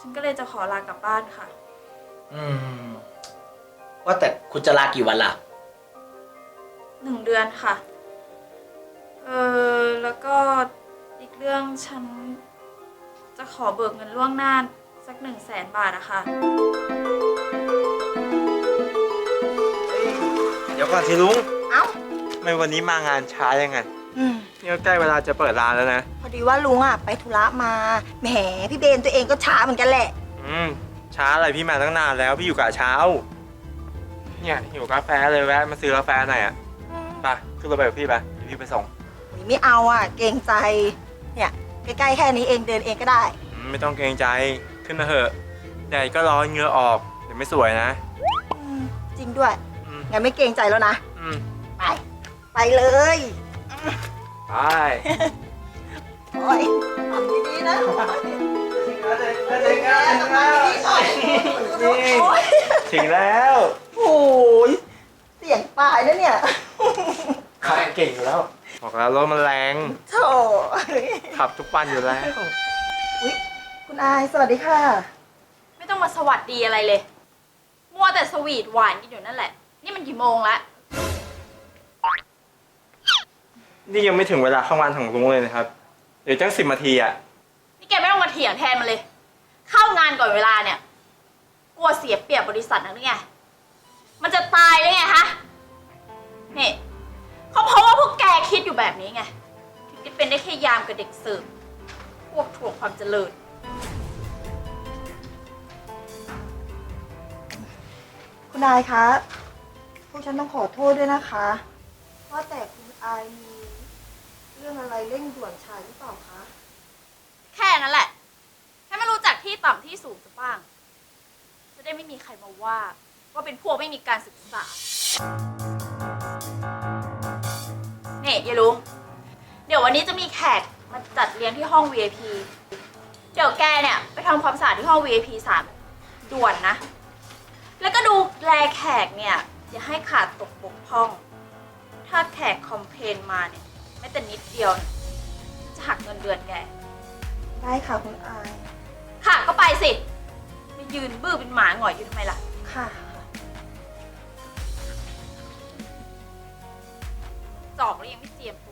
ฉันก็เลยจะขอลากลับบ้านค่ะ อืม ว่าแต่คุณจะลากี่วันล่ะ หนึ่งเดือนค่ะ เออแล้วก็อีกเรื่องฉันจะขอเบิกเงินล่วงหน้าสักหนึ่งแสนบาทอะค่ะ เดี๋ยวก่อนสิลุง เอ้า ทำไมวันนี้มางานช้ายังไง อืมนี่ก็ใกล้เวลาจะเปิดร้านแล้วนะ พอดีว่าลุงอะไปธุระมาแหมพี่เบนตัวเองก็ช้าเหมือนกันแหละ อืม ช้าอะไรพี่มาตั้งนานแล้วพี่อยู่กะเช้า เนี่ยหิวกาแฟเลยแวะมาซื้อกาแฟหน่อยอะไปขึ้นรถไปกับพี่ไปเดี๋ยวพี่ไปส่งอุ๊ยไม่เอาอะ เกรงใจ เนี่ยใกล้ๆแค่นี้เองเดินเองก็ได้ อืมไม่ต้องเกรงใจขึ้นมาเถอะแดดก็ร้อนเหงื่อออกเดี๋ยวไม่สวยนะ อืมจริงด้วยอืมงั้นไม่เกรงใจแล้วนะ อืมไป ไปเลย ไปโอ้ยทำดีๆนะโอ้ยถึงแล้วโอ้ยเสียงตายนะเนี่ยขับเก่งอยู่แล้ว บอกแล้วรถมันแรงโถ่ขับทุกวันอยู่แล้วอุ๊ยคุณอายสวัสดีค่ะ ไม่ต้องมาสวัสดีอะไรเลย มัวแต่สวีทหวานกันอยู่นั่นแหละ นี่มันกี่โมงละ นี่ยังไม่ถึงเวลาเข้างานของลุงเลยนะครับ เดี๋ยวจังสิบนาทีอะ นี่แกไม่ต้องมาเถียงแทนมันเลย เข้างานก่อนเวลาเนี่ย กลัวเสียเปรียบบริษัทนักหรือไง มันจะตายได้ไงฮะนี่เขาเพราะว่าพวกแกคิดอยู่แบบนี้ไงถึงได้เป็นได้แค่ยามกับเด็กเสิร์ฟพวกถ่วงความเจริญ คุณอายคะ พวกฉันต้องขอโทษด้วยนะคะ ว่าแต่คุณอายมีเรื่องอะไรเร่งด่วนชายหรือเปล่าคะ แค่นั้นแหละ ให้มันรู้จักที่ต่ำที่สูงจะบ้าง จะได้ไม่มีใครมาว่า ว่าเป็นพวกไม่มีการศึกษา เนี่ยยายลุง เดี๋ยววันนี้จะมีแขกมาจัดเลี้ยงที่ห้อง VIP เดี๋ยวแกเนี่ย ไปทำความสะอาดที่ห้อง VIP 3ด่วนนะ แล้วก็ดูแลแขกเนี่ย อย่าให้ขาดตกบกพร่อง ถ้าแขกคอมเพลนมาเนี่ย แม้แต่นิดเดียวเนี่ยจะหักเงินเดือนแก ได้ค่ะคุณอายค่ะก็ไปสิมายืนบื้อเป็นหมาหงอยอยู่ทำไมล่ะ ค่ะ จอกแล้วยังไม่เจียมตัว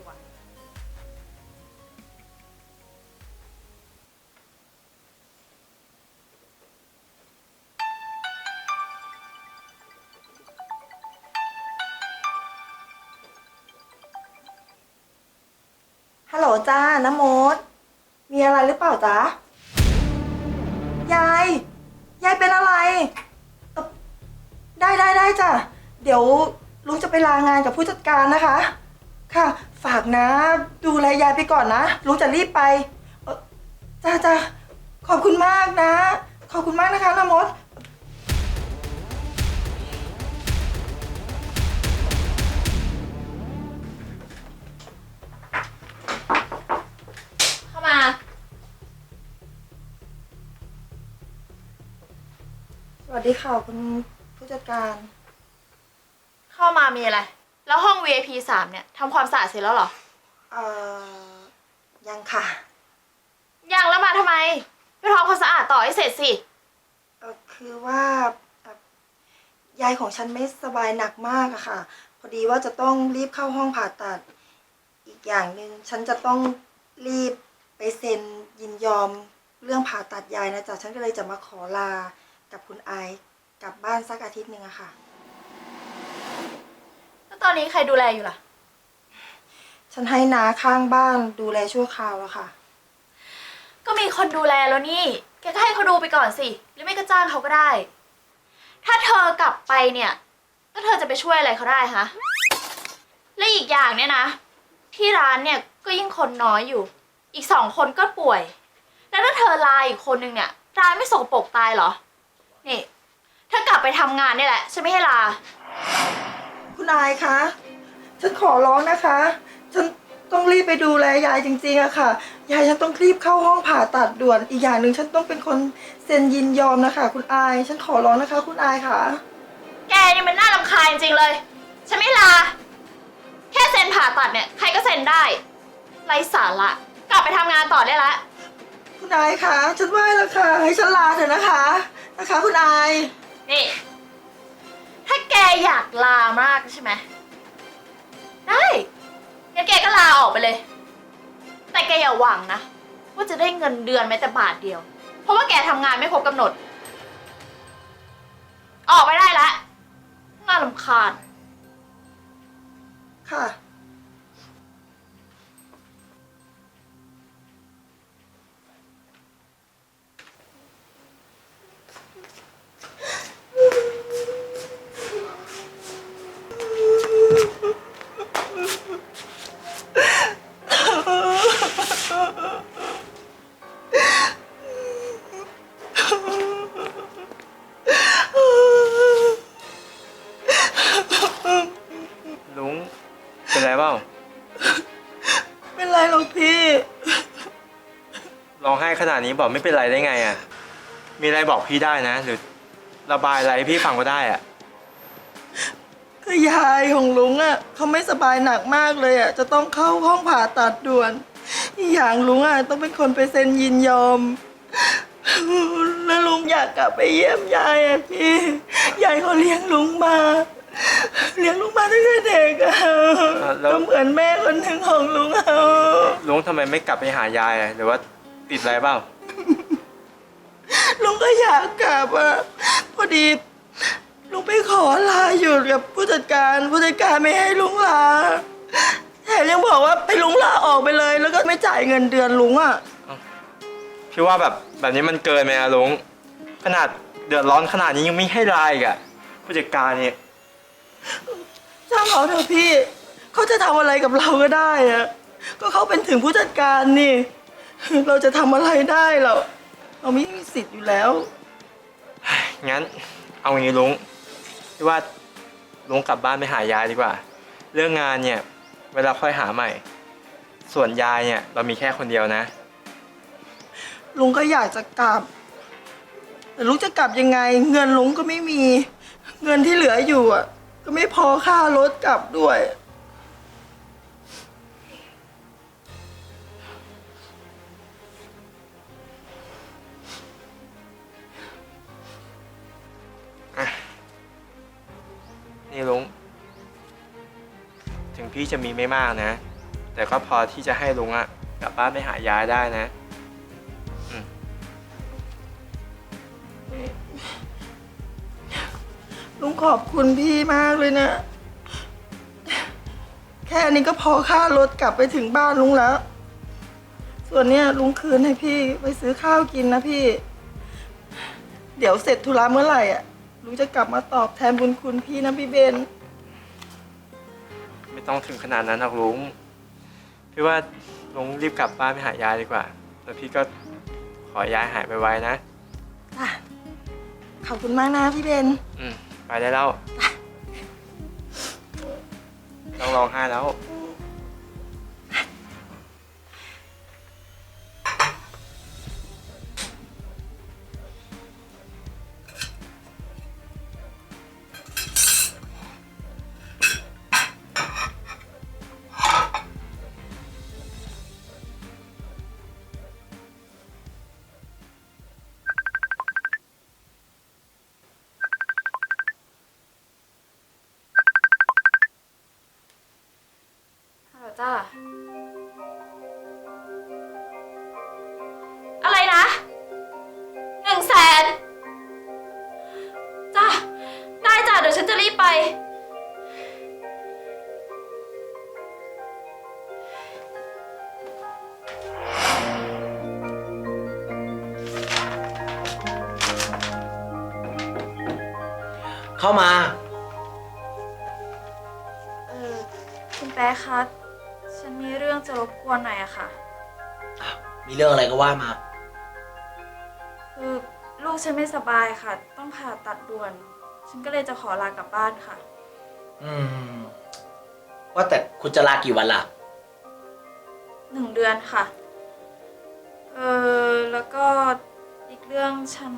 ลจ้าน้ำมด มีอะไรหรือเปล่าจ๊ะ ยาย ยายเป็นอะไรเอ่อได้ได้ได้จ้ะ เดี๋ยวลุงจะไปลางานกับผู้จัดการนะคะ ค่ะ ฝากนะ ดูแลยายไปก่อนนะลุงจะรีบไปเอ่อจ้าจ้าขอบคุณมากนะ ขอบคุณมากนะคะน้ำมด วัสดีค่ะคุณผู้จัดการ เข้ามามีอะไร แล้วห้อง VIP 3เนี่ยทำความสะอาดเสร็จแล้วเหรอ เอ่อ ยังค่ะ ยังแล้วมาทำไมไปทำความสะอาดต่อให้เสร็จสิ เออคือว่าเอ่อยายของฉันไม่สบายหนักมากอะค่ะ พอดีว่าจะต้องรีบเข้าห้องผ่าตัด อีกอย่างหนึ่งฉันจะต้องรีบไปเซ็นยินยอมเรื่องผ่าตัดยายนะจ๊ะฉันก็เลยจะมาขอลา กับคุณไอซ์กลับบ้านสักอาทิตย์หนึ่งอะค่ะ แล้วตอนนี้ใครดูแลอยู่ล่ะ ฉันให้นาข้างบ้านดูแลชั่วคราวอะค่ะ ก็มีคนดูแลแล้วนี่ แกก็ให้เขาดูไปก่อนสิ หรือไม่ก็จ้างเขาก็ได้ ถ้าเธอกลับไปเนี่ย แล้วเธอจะไปช่วยอะไรเขาได้ฮะ และอีกอย่างเนี่ยนะ ที่ร้านเนี่ยก็ยิ่งคนน้อยอยู่ อีกสองคนก็ป่วย แล้วถ้าเธอลาอีกคนนึงเนี่ยร้านไม่สกปรกตายเหรอ นี่ถ้ากลับไปทำงานนี่แหละฉันไม่ให้ลา คุณอายคะฉันขอร้องนะคะ ฉันต้องรีบไปดูแลยายจริงๆอะค่ะ ยายฉันต้องรีบเข้าห้องผ่าตัดด่วน อีกอย่างหนึ่งฉันต้องเป็นคนเซ็นยินยอมนะคะ คุณอาย ฉันขอร้องนะคะ คุณอายค่ะ แกนี่มันน่ารำคาญจริงๆเลย ฉันไม่ลา แค่เซ็นผ่าตัดเนี่ย ใครก็เซ็นได้ไร้สาระกลับไปทำงานต่อได้ละคคุณอายคะฉันไหว้แล้วค่ะ ให้ฉันลาเถอะนะคะ นะคะคุณอายนี่ ถ้าแกอยากลามากใช่ไหม ได้งั้นแกก็ลาออกไปเลย แต่แกอย่าหวังนะ ว่าจะได้เงินเดือนแม้แต่บาทเดียว เพราะว่าแกทำงานไม่ครบกำหนด ออกไปได้แล้วน่าลำคาญ ค่ะ ลุง เป็นไรเปล่า เป็นไรหรอกพี่ ร้องไห้ขนาดนี้บอกไม่เป็นไรได้ไงอะ มีอะไรบอกพี่ได้นะหรือ ระบายอะไรให้พี่ฟังก็ได้อะคือยายของลุงอะเขาไม่สบายหนักมากเลยอะจะต้องเข้าห้องผ่าตัดด่วนอีกอย่างลุงอะต้องเป็นคนไปเซ็นยินยอม แล้วลุงอยากกลับไปเยี่ยมยายอะพี่ยายเขาเลี้ยงลุงมาเลี้ยงลุงมาตั้งแต่เด็กอะแล้ว ก็เหมือนแม่คนหนึ่งของลุงอะลุงทำไมไม่กลับไปหายายอะหรือว่าติดอะไรเปล่า ลุงก็อยากกลับอะพอดีลุงไปขอลาอยู่กับผู้จัดการผู้จัดการไม่ให้ลุงลาแถมยังบอกว่าให้ลุงลาออกไปเลย แล้วก็ไม่จ่ายเงินเดือนลุงอะพี่ว่าแบบแบบนี้มันเกินไหมอะลุงขนาดเดือดร้อนขนาดนี้ยังไม่ให้ไลน์อีกอะผู้จัดการเนี่ยช่างเขาเถอะพี่ เขาจะทำอะไรกับเราก็ได้อะก็เขาเป็นถึงผู้จัดการนี่ เราจะทำอะไรได้เรา เราไม่มีสิทธิ์อยู่แล้ว งั้นเอางี้ลุงพี่ว่าลุงกลับบ้านไปหายายดีกว่า เรื่องงานเนี่ยเวลาค่อยหาใหม่ ส่วนยายเนี่ยเรามีแค่คนเดียวนะ ลุงก็อยากจะกลับแต่ลุงจะกลับยังไง เงินลุงก็ไม่มี เงินที่เหลืออยู่อะ ก็ไม่พอค่ารถกลับด้วย พี่จะมีไม่มากนะ แต่ก็พอที่จะให้ลุงอะกลับบ้านไปหายายได้นะลุงขอบคุณพี่มากเลยนะ แค่นี้ก็พอค่ารถกลับไปถึงบ้านลุงแล้ว ส่วนเนี้ยลุงคืนให้พี่ไปซื้อข้าวกินนะพี่ เดี๋ยวเสร็จธุระเมื่อไหร่อะลุงจะกลับมาตอบแทนบุญคุณพี่นะพี่เบน ต้องถึงขนาดนั้นหรอกลุง พี่ว่าลุงรีบกลับบ้านไปหายายดีกว่า แล้วพี่ก็ขอยายหายไปไวๆนะ จ้ะขอบคุณมากนะพี่เบน อืม ไปได้แล้ว ต้องร้องไห้แล้ว เข้ามา เออคุณแป๊ะคะฉันมีเรื่องจะรบกวนหน่อยอะค่ะ มีเรื่องอะไรก็ว่ามา คือลูกฉันไม่สบายค่ะ ต้องผ่าตัดด่วน ฉันก็เลยจะขอลากลับบ้านค่ะ อืม ว่าแต่คุณจะลากี่วันล่ะ หนึ่งเดือนค่ะ เออแล้วก็อีกเรื่องฉัน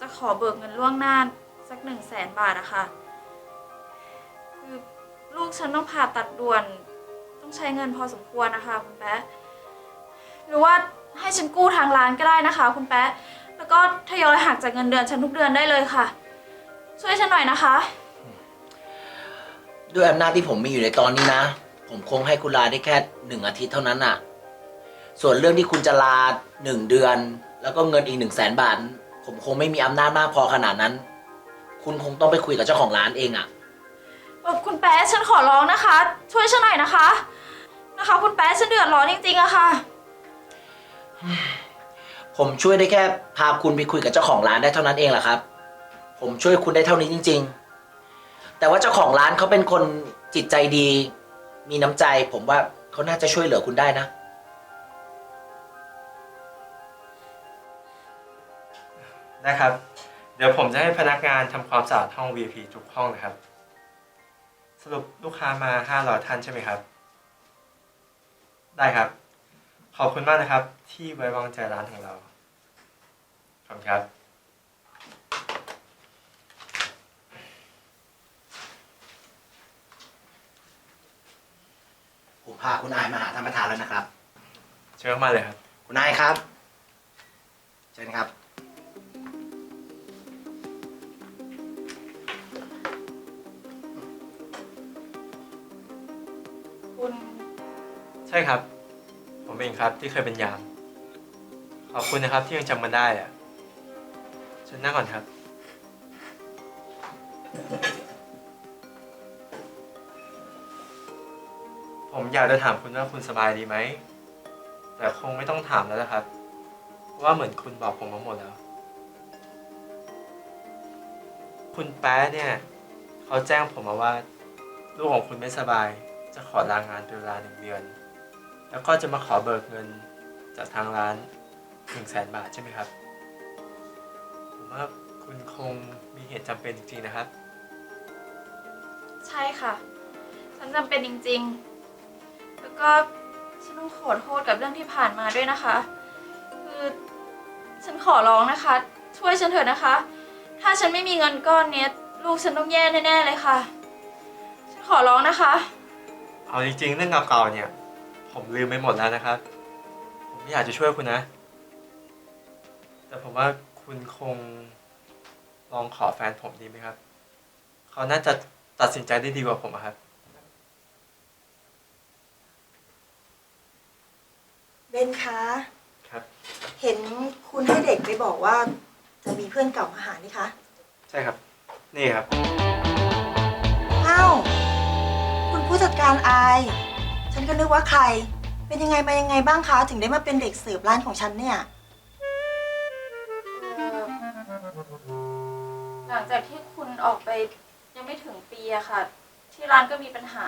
จะขอเบิกเงินล่วงหน้า สักหนึ่งแสนบาทอะค่ะคือลูกฉันต้องผ่าตัดด่วน ต้องใช้เงินพอสมควรนะคะคุณแป๊ะหรือว่าให้ฉันกู้ทางร้านก็ได้นะคะ คุณแป๊ะแล้วก็ทยอยหักจากเงินเดือนฉันทุกเดือนได้เลยค่ะ ช่วยฉันหน่อยนะคะ ด้วยอำนาจที่ผมมีอยู่ในตอนนี้นะ ผมคงให้คุณลาได้แค่หนึ่งอาทิตย์เท่านั้นน่ะ ส่วนเรื่องที่คุณจะลาหนึ่งเดือน แล้วก็เงินอีกหนึ่งแสนบาท ผมคงไม่มีอำนาจมากพอขนาดนั้น คุณคงต้องไปคุยกับเจ้าของร้านเองอะเอ่อคุณแป๊ะฉันขอร้องนะคะ ช่วยฉันหน่อยนะคะ นะคะ คุณแป๊ะฉันเดือดร้อนจริงๆอะค่ะ ผมช่วยได้แค่พาคุณไปคุยกับเจ้าของร้านได้เท่านั้นเองแหละครับ ผมช่วยคุณได้เท่านี้จริง ๆ แต่ว่าเจ้าของร้านเขาเป็นคนจิตใจดี มีน้ำใจ ผมว่าเขาน่าจะช่วยเหลือคุณได้นะ นะครับ เดี๋ยวผมจะให้พนักงานทำความสะอาดห้อง VIP ทุกห้องนะครับ สรุปลูกค้ามา 500 ท่านใช่ไหมครับ ได้ครับ ขอบคุณมากนะครับ ที่ไว้วางใจร้านของเรา ขอบคุณครับ ผมพาคุณนายมาหาท่านประธานแล้วนะครับ เชิญเข้ามาเลยครับ คุณนายครับ เชิญครับ ช่ครับ ผมเองครับที่เคยเป็นยาม ขอบคุณนะครับที่ยังจำมันได้อะเชิญนั่งก่อนครับ ผมอยากจะถามคุณว่าคุณสบายดีไหม แต่คงไม่ต้องถามแล้วนะครับ ว่าเหมือนคุณบอกผมมาหมดแล้ว คุณแป๊ะเนี่ย เขาแจ้งผมมาว่า ลูกของคุณไม่สบาย จะขอลางานเป็นเวลาหนึ่งเดือน แล้วก็จะมาขอเบิกเงินจากทางร้านหนึ่งแสนบาทใช่ไหมครับ ผมว่าคุณคงมีเหตุจำเป็นจริงๆนะครับ ใช่ค่ะ ฉันจำเป็นจริงๆ แล้วก็ฉันต้องขอโทษกับเรื่องที่ผ่านมาด้วยนะคะ คือฉันขอร้องนะคะ ช่วยฉันเถอะนะคะ ถ้าฉันไม่มีเงินก้อนเนี้ยลูกฉันต้องแย่แน่ๆเลยค่ะ ฉันขอร้องนะคะ เอาจริงๆ เรื่องเก่าๆเนี่ย ผมลืมไปหมดแล้วนะครับ ผมไม่อยากจะช่วยคุณนะ แต่ผมว่าคุณคงลองขอแฟนผมดีไหมครับ เขาน่าจะตัดสินใจได้ดีกว่าผมอะครับ เบนคะ ครับ เห็นคุณให้เด็กไปบอกว่า จะมีเพื่อนเก่ามาหานี่คะ ใช่ครับ นี่ครับ อ้าว คุณผู้จัดการอาย ฉันก็นึกว่าใคร เป็นยังไงมายังไงบ้างคะ ถึงได้มาเป็นเด็กเสิร์ฟร้านของฉันเนี่ย หลังจากที่คุณออกไปยังไม่ถึงปีอะค่ะ ที่ร้านก็มีปัญหา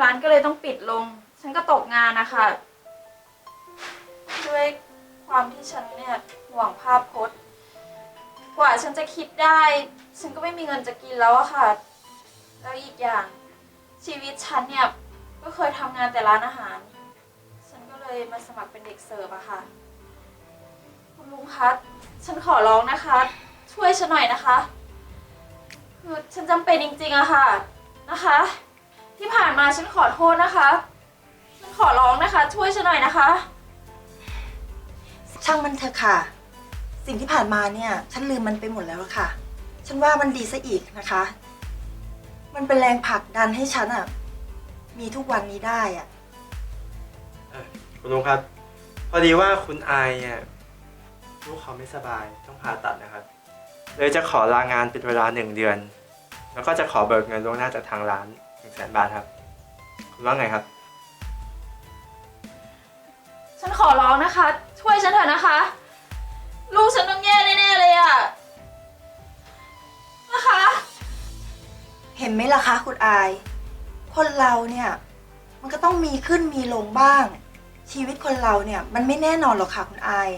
ร้านก็เลยต้องปิดลง ฉันก็ตกงานนะคะด้วยความที่ฉันเนี่ยห่วงภาพพจน์ กว่าฉันจะคิดได้ ฉันก็ไม่มีเงินจะกินแล้วอะค่ะ แล้วอีกอย่างชีวิตฉันเนี่ย ก็เคยทำงานแต่ร้านอาหาร ฉันก็เลยมาสมัครเป็นเด็กเสิร์ฟอะค่ะ คุณลุงคะ ฉันขอร้องนะคะ ช่วยฉันหน่อยนะคะคือฉันจำเป็นจริงๆอะค่ะ นะคะ ที่ผ่านมาฉันขอโทษนะคะ ฉันขอร้องนะคะ ช่วยฉันหน่อยนะคะ ช่างมันเถอะค่ะ สิ่งที่ผ่านมาเนี่ย ฉันลืมมันไปหมดแล้วล่ะค่ะ ฉันว่ามันดีซะอีกนะคะ มันเป็นแรงผลักดันให้ฉันอะ มีทุกวันนี้ได้อะคุณลุงครับ พอดีว่าคุณอายเนี่ยลูกเขาไม่สบายต้องผ่าตัดนะครับ เลยจะขอลางานเป็นเวลาหนึ่งเดือน แล้วก็จะขอเบิกเงินล่วงหน้าจากทางร้านหนึ่งแสนบาทครับ คุณว่าไงครับ ฉันขอร้องนะคะ ช่วยฉันเถอะนะคะ ลูกฉันต้องแย่แน่ๆเลยอะนะคะ เห็นไหมล่ะคะคุณอาย คนเราเนี่ย มันก็ต้องมีขึ้นมีลงบ้าง ชีวิตคนเราเนี่ย มันไม่แน่นอนหรอกค่ะคุณอาย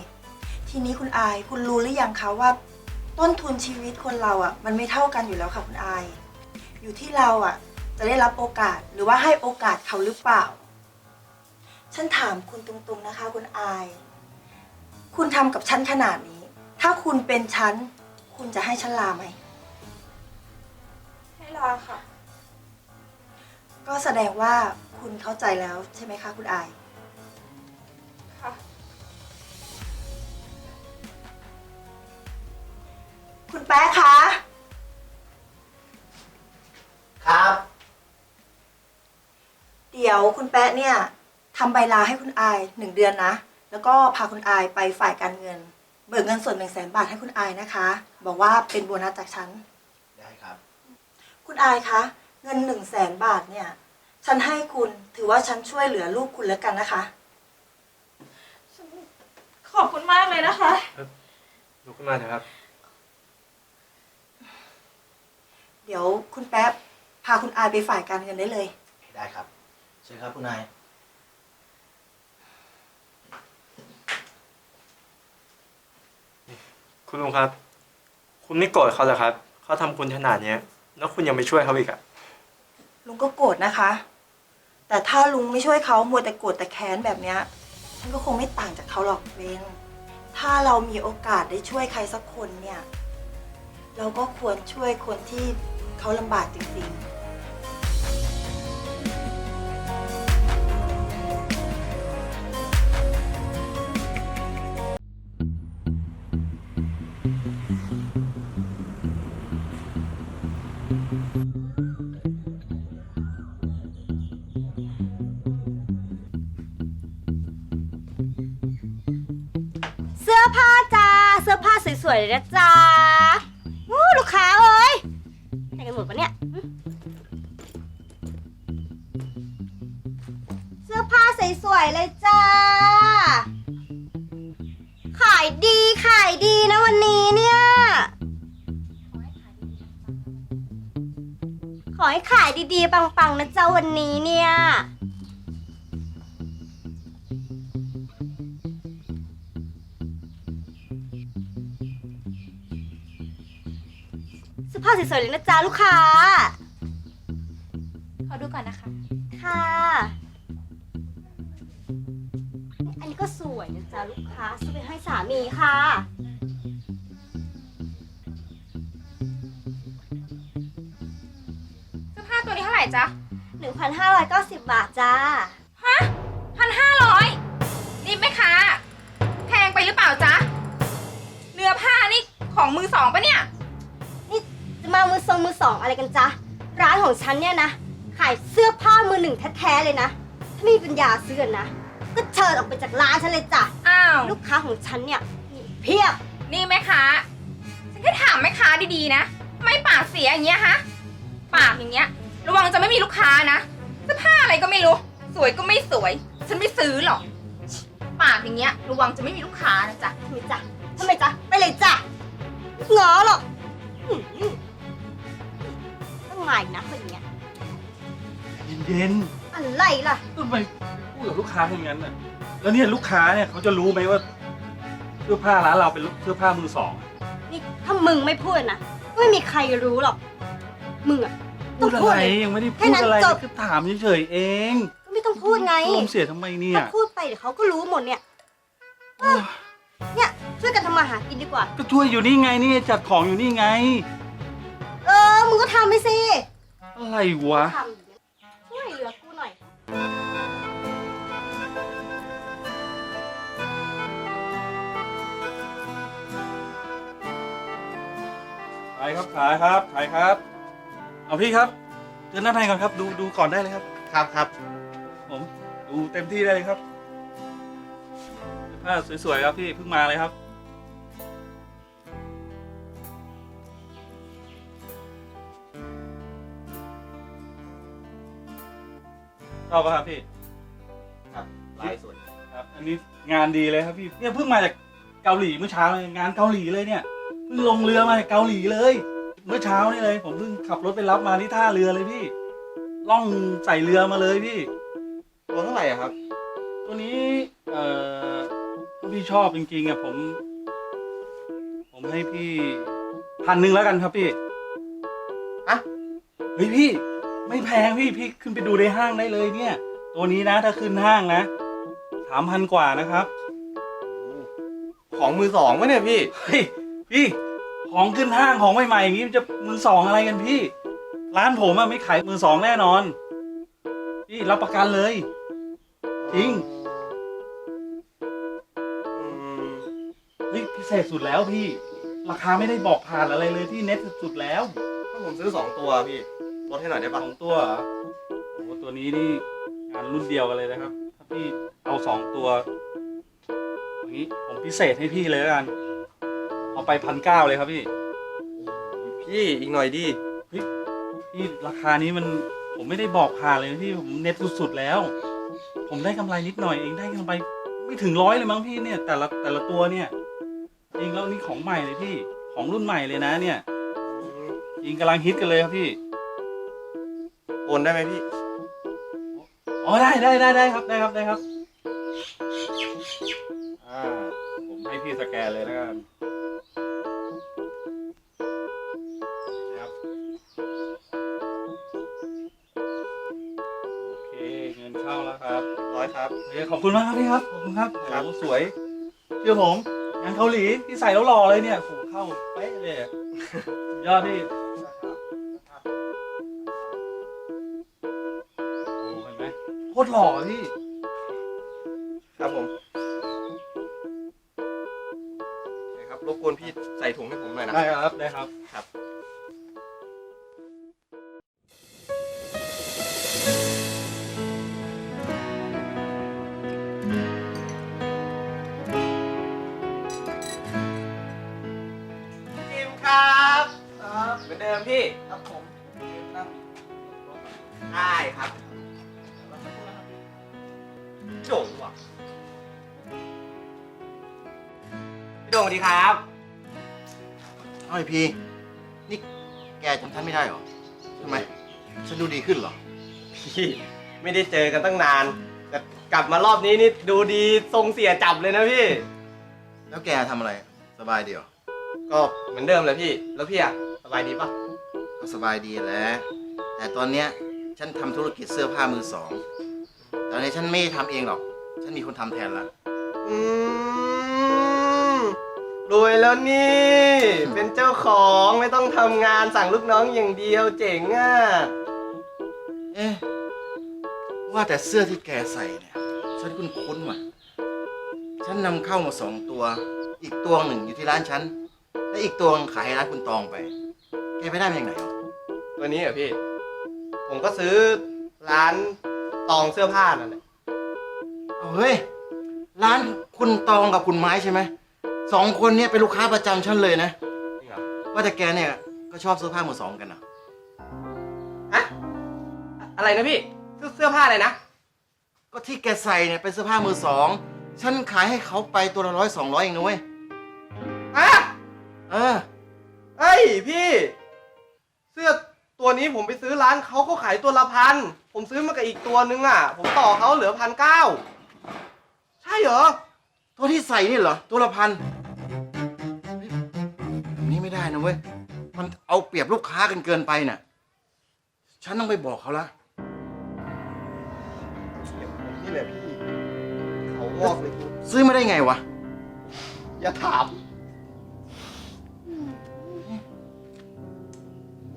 ทีนี้คุณอายคุณรู้หรือยังคะว่า ต้นทุนชีวิตคนเราอะ่ะ มันไม่เท่ากันอยู่แล้วค่ะคุณอาย อยู่ที่เราอะ่ะ จะได้รับโอกาสหรือว่าให้โอกาสเขาหรือเปล่า ฉันถามคุณตรงๆนะคะ คุณอาย คุณทำกับฉันขนาดนี้ ถ้าคุณเป็นฉันคุณจะให้ฉันลาไหม ให้ลาค่ะ ก็แสดงว่าคุณเข้าใจแล้วใช่ไหมคะคุณอาย ค่ะ คุณแป๊ะคะ ครับ เดี๋ยวคุณแป๊ะเนี่ยทำใบลาให้คุณอายหนึ่งเดือนนะ แล้วก็พาคุณอายไปฝ่ายการเงิน เบิกเงินส่วนหนึ่งแสนบาทให้คุณอายนะคะ บอกว่าเป็นโบนัสจากฉัน ได้ครับ คุณอายคะ เงินหนึ่งแสนบาทเนี่ย ฉันให้คุณถือว่าฉันช่วยเหลือลูกคุณแล้วกันนะคะ ขอบคุณมากเลยนะคะ ลุกขึ้นมาเถอะครับ เดี๋ยวคุณแป๊บพาคุณอายไปฝ่ายการเงินได้เลย ได้ครับเชิญครับคุณนาย คุณลุงครับ คุณไม่โกรธเขาเหรอครับ เขาทำคุณขนาดเนี้ย แล้วคุณยังไปช่วยเขาอีกอะ ลุงก็โกรธนะคะ แต่ถ้าลุงไม่ช่วยเขามัวแต่โกรธแต่แค้นแบบเนี้ยฉันก็คงไม่ต่างจากเขาหรอกเบนถ้าเรามีโอกาสได้ช่วยใครสักคนเนี่ย เราก็ควรช่วยคนที่เขาลำบากจริงๆ สวยๆเลยนะจ้าวู้ลูกค้าเอ้ยแต่งกันหมดปะเนี่ย เสื้อผ้าสวยๆเลยจ้า ขายดีขายดีนะวันนี้เนี่ย ขอให้ขายดีๆ ปังๆนะเจ้าวันนี้เนี่ย สื้อผ้าสวยๆเลยนะจ๊ะลูกค้า ขอดูก่อนนะคะ ค่ะ อันนี้ก็สวยนะจ๊ะลูกค้าซื้อไปให้สามีค่ะ เสื้อผ้าตัวนี้เท่าไหร่จ๊ะ 1,590 บาทจ้า ฮะพันห้าร้อยนี่แม่ค้าแพงไปหรือเปล่าจ๊ะ เนื้อผ้านี่ของมือสองปะเนี่ยนี่จะ มามือทรงมือสองอะไรกันจ๊ะ ร้านของฉันเนี่ยนะ ขายเสื้อผ้ามือหนึ่งแท้ๆเลยนะ ถ้าไม่มีปัญญาซื้อนะ ก็เชิญออกไปจากร้านฉันเลยจ้ะ อ้าว ลูกค้าของฉันเนี่ยมีเพียบ นี่แม่ค้า ฉันแค่ถามแม่ค้าดีๆนะทำไมปากเสียอย่างเงี้ยฮะ ปากอย่างเงี้ย ระวังจะไม่มีลูกค้านะเสื้อผ้าอะไรก็ไม่รู้ สวยก็ไม่สวย ฉันไม่ซื้อหรอก ปากอย่างเงี้ย ระวังจะไม่มีลูกค้านะจ๊ะ ทำไมจ๊ะทำไมจ๊ะ ไปเลยจ้ะไม่ง้อหรอกอื้อหือต้อง มาอีกนะคนอย่างเงี้ยเย็นอะไรล่ะ ๆทำไมพูดกับลูกค้าอย่างนั้นน่ะ แล้วเนี่ยลูกค้าเนี่ยเขาจะรู้ไหมว่าเสื้อผ้าร้านเราเป็นเสื้อผ้ามือสอง นี่ถ้ามึงไม่พูดนะก็ไม่มีใครรู้หรอก มึงอะต้พูองดอะพูดไรเลย ยังไม่ได้แค่พูดนั้นอะไรจบ คือถามเฉยๆเองก็ไม่ต้องพูดไงลมเสียทำไมเนี่ยถ้าพูดไปเดี๋ยวเขาก็รู้หมดเนี่ยเออเนี่ยช่วยกันทำมาหากินดีกว่า ก็ช่วยอยู่นี่ไงนี่จัดของอยู่นี่ไงเออ มึงก็ทำไปสิอะไรวะ ทำอย่างเงี้ยช่วยเหลือกูหน่อย ขายครับขายครับขายครับ เอาพี่ครับเดินหน้าในก่อนครับ ดูดูก่อนได้เลยครับ ครับครับผมดูเต็มที่ได้เลยครับเสื้อผ้าสวยๆครับพี่เพิ่งมาเลยครับ อบปะครับพี่ ครับลายสวยครับ อันนี้งานดีเลยครับพี่ เนี่ยเพิ่งมาจากเกาหลีเมื่อเช้าเลยงานเกาหลีเลยเนี่ย เพิ่งลงเรือมาจากเกาหลีเลย เมื่อเช้านี่เลย ผมเพิ่งขับรถไปรับมาที่ท่าเรือเลยพี่ ล่องใส่เรือมาเลยพี่ ตัวเท่าไหร่อะครับ ตัวนี้ เอ่อถ้าพี่ชอบจริงๆอะผม ผมให้พี่พันหนึ่งแล้วกันครับพี่ อะเฮ้ยพี่ ไม่แพงพี่พี่ขึ้นไปดูในห้างได้เลยเนี่ย ตัวนี้นะถ้าขึ้นห้างนะสามพันกว่านะครับ ของมือสองไหมเนี่ยพี่ เฮ้ยพี่ของขึ้นห้างของใหม่ๆอย่างนี้มันจะมือสองอะไรกันพี่ ร้านผมอะไม่ขายมือสองแน่นอน พี่รับประกันเลยจริงเฮ้ยพิเศษสุดแล้วพี่ ราคาไม่ได้บอกผ่านอะไรเลยที่เน็ตสุดๆแล้ว ถ้าผมซื้อสองตัวพี่ ลดให้หน่อยได้สปะองตัวเหรอโอ้โหตัวนี้นี่งานรุ่นเดียวกันเลยนะครับ ถ้าพี่เอาสองตัวอย่างนี้ผมพิเศษให้พี่เลยแล้วกัน เอาไปพันเก้าเลยครับพี่พี่อีกหน่อยดิพี่ราคานี้มันผมไม่ได้บอกผ่านเลยนะพี่ผมเน็ตสุดๆแล้ว ผมได้กำไรนิดหน่อยเองได้กำไรไม่ถึงร้อยเลยมั้งพี่เนี่ย แต่ละแต่ละตัวเนี่ยจริงแล้วนี่ของใหม่เลยพี่ของรุ่นใหม่เลยนะเนี่ยจริงกำลังฮิตกันเลยครับพี่ โอนได้ไหมพี่ อ๋อได้ได้ได้ได้ครับได้ครับได้ครับ อ่า ผมให้พี่สแกนเลยแล้วกันนะครับ โอเคเงินเข้าแล้วครับร้อยครับโอเคขอบคุณมากครับพี่ครับ ขอบคุณครับครับโอ้โหสวยเชื่อผมงานเกาหลีที่ใส่แล้วหล่อเลยเนี่ยโอ้โหเข้าเป๊ะเลยอะ สุดยอดพี่ หล่อพี่ ว่ะพี่โด่งสวัสดีครับ เอ้ยพี่ นี่แกจำท่านไม่ได้เหรอทำไม ฉันดูดีขึ้นเหรอ พี่ไม่ได้เจอกันตั้งนาน แต่กลับมารอบนี้นี่ดูดีทรงเสียจับเลยนะพี่ แล้วแกทำอะไร สบายดีเหรอ ก็เหมือนเดิมเลยพี่ แล้วพี่อะสบายดีปะก็สบายดีแหล้วแต่ตอนเนี้ยฉันทำธุรกิจเสื้อผ้ามือสอง ตอนนี้ฉันไม่ได้ทำเองหรอก ฉันมีคนทำแทนแล้ว อืมรวยแล้วนี่ เป็นเจ้าของไม่ต้องทำงานสั่งลูกน้องอย่างเดียวเจ๋งอะ เอ๊ะ ว่าแต่เสื้อที่แกใส่เนี่ย ฉันคุ้นคุ้นๆว่ะ ฉันนำเข้ามาสองตัว อีกตัวหนึ่งอยู่ที่ร้านฉัน และอีกตัวหนึ่งขายให้ร้านคุณตองไป แกไปได้มาจากไหนอะตัวนี้เหรอพี่ ผมก็ซื้อร้านตองเสื้อผ้านั่นแหละ เอาเฮ้ย ร้านคุณตองกับคุณไม้ใช่ไหมสองคนเนี่ยเป็นลูกค้าประจำฉันเลยนะจริงเหรอว่าแต่แกเนี่ยก็ชอบเสื้อผ้ามือสองกันนะฮะอะไรนะพี่เสื้อเสื้อผ้าอะไรนะ ก็ที่แกใส่เนี่ยเป็นเสื้อผ้ามือสองฉันขายให้เขาไปตัวละร้อยสองร้อยเองนะเว้ยฮะเออเอ้ยพี่ เสื้อตัวนี้ผมไปซื้อร้านเขาเขาขายตัวละพัน ผมซื้อมากับอีกตัวนึงอะ ผมต่อเขาเหลือพันเก้า ใช่เหรอ ตัวที่ใส่นี่เหรอ ตัวละพันเฮ้ยแบบนี้ไม่ได้นะเว้ย มันเอาเปรียบลูกค้ากันเกินไปน่ะ ฉันต้องไปบอกเขาละนี่แหละพี่ เขางอกเลยกูซื้อมาได้ไงวะ อย่าถาม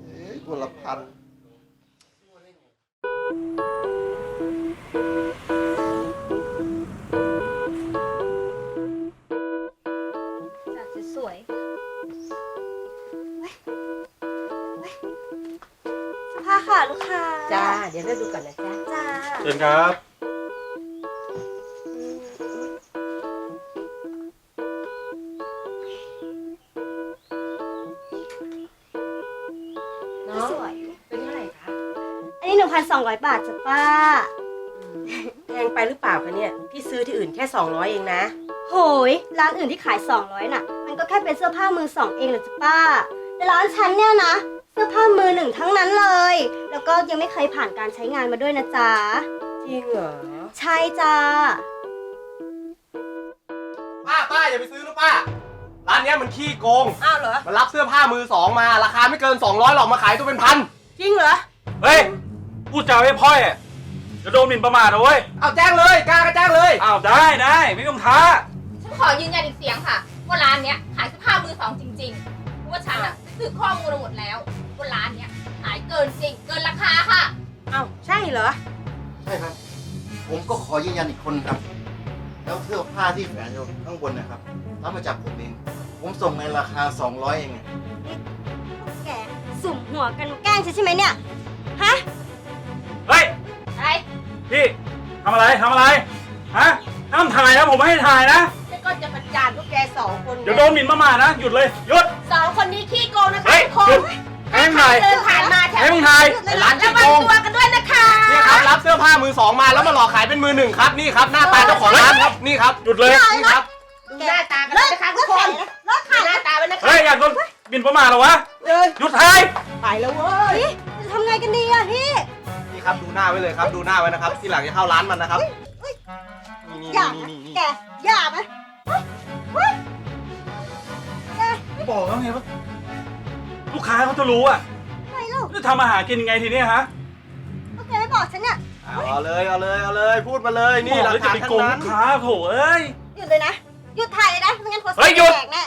เอ๊ะตัวละพัน เดี๋ยวเลือกดูก่อนนะจ้าจ้าเชิญครับเนาะสวย เป็นเท่าไหร่คะ อันนี้หนึ่งพันสองร้อยบาทจ้ะป้า แพงไปหรือเปล่าคะเนี่ย พี่ซื้อที่อื่นแค่ 200 เองนะ โหย ร้านอื่นที่ขาย 200 น่ะ มันก็แค่เป็นเสื้อผ้ามือสองเองเหรอจ๊ะป้า แต่ร้านฉันเนี่ยนะเสื้อผ้ามือหนึ่งทั้งนั้นเลย แล้วก็ยังไม่เคยผ่านการใช้งานมาด้วยนะจ๊ะ จริงเหรอ ใช่จ้า ป้าป้าอย่าไปซื้อนะป้า ร้านเนี้ยมันขี้โกง อ้าวเหรอ มันรับเสื้อผ้ามือสองมา ราคาไม่เกิน 200หรอกมาขายตัวเป็นพัน จริงเหรอ เฮ้ย พูดจาไม่พ่อยอะจะโดนหมิ่นประมาทนะเว้ย เอาแจ้งเลยกล้าก็แจ้งเลย อ้าวได้ได้ไม่ต้องท้า ฉันขอยืนยันอีกเสียงค่ะ ว่าร้านเนี้ยขายเสื้อผ้ามือสองจริงๆเพราะว่าฉันอะสืบข้อมูลมาหมดแล้ว ว่าร้านเนี้ยขายเกินจริงเกินราคาค่ะอ้าวใช่เหรอ ใช่ครับ ผมก็ขอยืนยันอีกคนครับ แล้วเสื้อผ้าที่แขวนอยู่ข้างบนนะครับรับมาจากผมเอง ผมส่งในราคา 200 เองไงแกสุ่มหัวกันแกล้งฉันใช่ไหมเนี่ย ฮะ เฮ้ยอะไรพี่ทำอะไรทำอะไร ฮะห้ามถ่ายนะผมไม่ให้ถ่ายนะแล้วก็จะประจานพวกแกสองคนเดี๋ยวโดนหมิ่นประมาทนะ หยุดเลย หยุด สองคนนี้ขี้โกงนะคะเฮ้ยทุกคหยุนด ให้มึงถ่ายเดินผ่านมาแถวให้มึงถ่ายไอ้ร้านระวังตัวกันด้วยนะคะนี่ครับรับเสื้อผ้ามือสองมาแล้วมาหลอกขายเป็นมือหนึ่งครับนี่ครับหน้าตาเจ้าของร้านครับนี่ครับหยุดเลยนี่ครับดูหน้าตากันด้วยนะคะทุกคนดูหน้าตาไว้นะคะเฮ้ยอยากโดนหมิ่นประมาทเหรอวะเอ้ยหยุดถ่ายไปแล้วเว้ยจะทำไงกันดีอะพี่นี่ครับดูหน้าไว้เลยครับดูหน้าไว้นะครับ ที่หลังจะเข้าร้านมันนะครับนี่อย่านี่นะนี่นี่แกอย่านะเฮ้ยเฮ้ยแกบอกแล้วไงว่า ลูกค้าเขาจะรู้อะไงลูกจะทำอาหารกินยังไงทีเนี้ยฮะก็แกไม่บอกฉันเนี่ยเอาเลยเอาเลยเอาเลยพูดมาเลยนี่บอกหลักแล้วจะฐานไปทั้โกงงนั้ลูน กค้าโถเอ้ย หยุดเลยนะ หยุดถ่ายเลยนะ ไม่งั้นโพสต์เฮ้ยหยุด แตกแน่